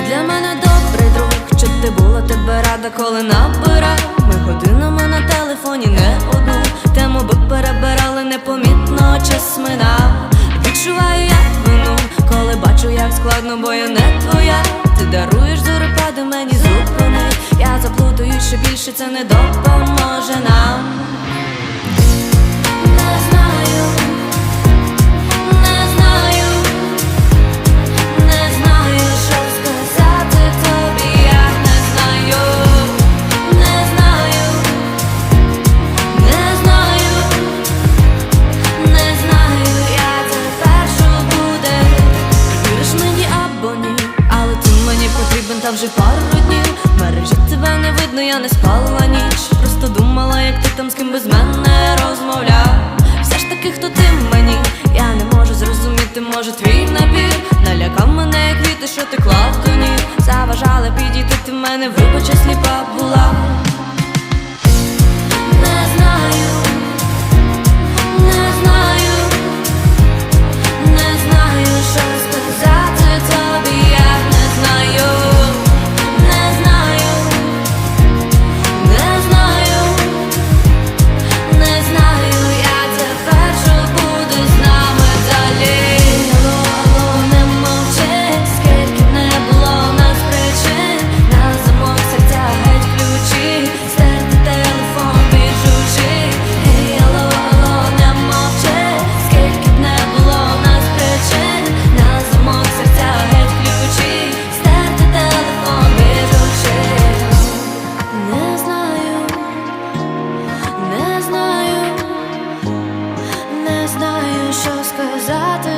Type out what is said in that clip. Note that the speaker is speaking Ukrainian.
для мене добрий друг, що ти була тебе рада, коли набирав Ми годинами на телефоні не одну тему би перебирали непомітно час минав Відчуваю я вину, коли бачу, як складно, бо я не твоя. Ти даруєш зорепади мені зупини. Я заплутаю ще більше, це не допоможе нам. Вже пару днів. Мережі тебе не видно, я не спала ніч. Просто думала, як ти там з ким без мене розмовляв. Все ж таки, хто ти мені? Я не можу зрозуміти, може твій набір Налякав мене, як квіти, що ти клав до ніг Заважала підійти, ти в мене вибача сліпа була. Сказати